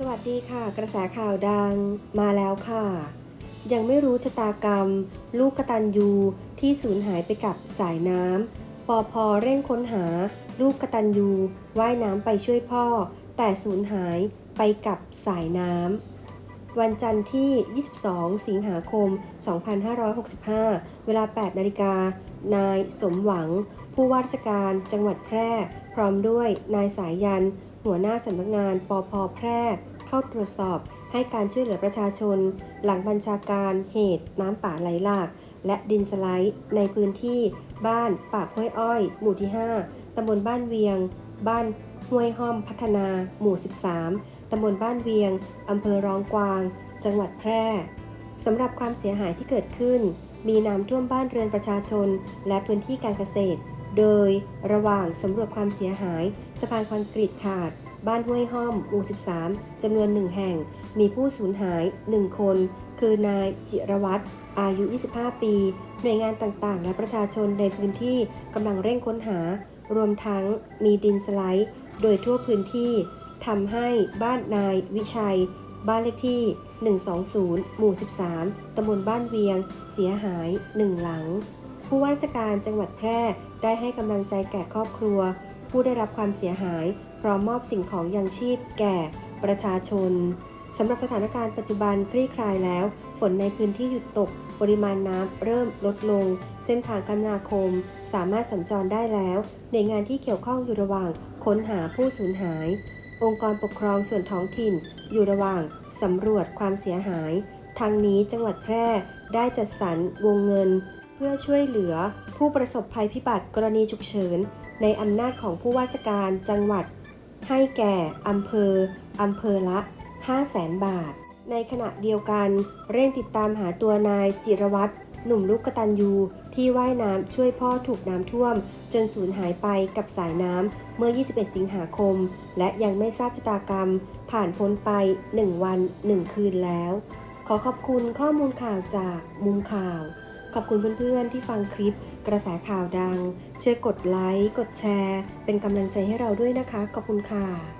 สวัสดีค่ะ กระแสข่าวดังมาแล้วค่ะ ยังไม่รู้ชะตากรรม ลูกกตันยูที่สูญหายไปกับสายน้ำปอพอเร่งค้นหา ลูกกตันยูว่ายน้ำไปช่วยพ่อ แต่สูญหายไปกับสายน้ำ วันจันทร์ที่ 22 สิงหาคม 2565 เวลา 8 นาฬิกา นายสมหวัง ผู้ว่าราชการจังหวัดแพร่ พร้อมด้วยนายสายยัน หัวหน้าสำนักงานปอพแพร่ เข้าตรวจสอบให้การช่วยเหลือประชาชน หลังบัญชาการเหตุน้ำป่าไหลหลาก และดินสไลด์ในพื้นที่บ้านปากห้วยอ้อย หมู่ที่ 5ตำบลบ้านเวียง บ้านห้วยห้อมพัฒนา หมู่ 13 ตำบลบ้านเวียง อำเภอร้องกวาง จังหวัดแพร่ สำหรับความเสียหายที่เกิดขึ้น มีน้ำท่วมบ้านเรือนประชาชน และพื้นที่การเกษตร โดยระหว่างสำรวจความเสียหายสะพานคอนกรีตขาด บ้านห้วยห้อมหมู่13จำนวนหนึ่งแห่ง มีผู้สูญหาย 1 คน คือนายจิรวัตรอายุ 25 ปี หน่วยงานต่างๆ และประชาชนในพื้นที่กำลังเร่งค้นหา รวมทั้งมีดินสไลด์ โดยทั่วพื้นที่ ทำให้บ้านนาย วิชัย บ้านเลขที่ 120 หมู่ 13 ตำบลบ้านเวียง เสียหาย1หลัง ผู้ว่าราชการจังหวัดแพร่ได้ให้กำลังใจแก่ครอบครัว ผู้ได้รับความเสียหาย พร้อมมอบสิ่งของยังชีพแก่ประชาชนสำหรับสถานการณ์ปัจจุบันคลี่คลายแล้ว ฝนในพื้นที่หยุดตก ปริมาณน้ำเริ่มลดลง เส้นทางคมนาคม สามารถสัญจรได้แล้วหน่วยงานที่เกี่ยวข้องอยู่ระหว่างค้นหาผู้สูญหาย องค์กรปกครองส่วนท้องถิ่น อยู่ระหว่างสำรวจความเสียหาย ทางนี้จังหวัดแพร่ได้จัดสรรวงเงิน เพื่อช่วยเหลือผู้ประสบภัยพิบัติกรณีฉุกเฉิน ในอำนาจของผู้ว่าราชการจังหวัด ให้แก่อำเภออำเภอละ 5 0 0แสนบาท ในขณะเดียวกัน เร่งติดตามหาตัวนายจิรวัตร หนุ่มลูกกตันยูที่ว่ายน้ำช่วยพ่อถูกน้ำท่วม จนสูญหายไปกับสายน้ำเมื่อ 21 สิงหาคม และยังไม่ทราบชะตากรรม ผ่านพ้นไป 1 วัน 1 คืนแล้ว ขอขอบคุณข้อมูลข่าวจากมุมข่าว ขอบคุณเพื่อนๆที่ฟังคลิปกระแสข่าวดัง ช่วยกดไลค์ กดแชร์ เป็นกำลังใจให้เราด้วยนะคะ ขอบคุณค่ะ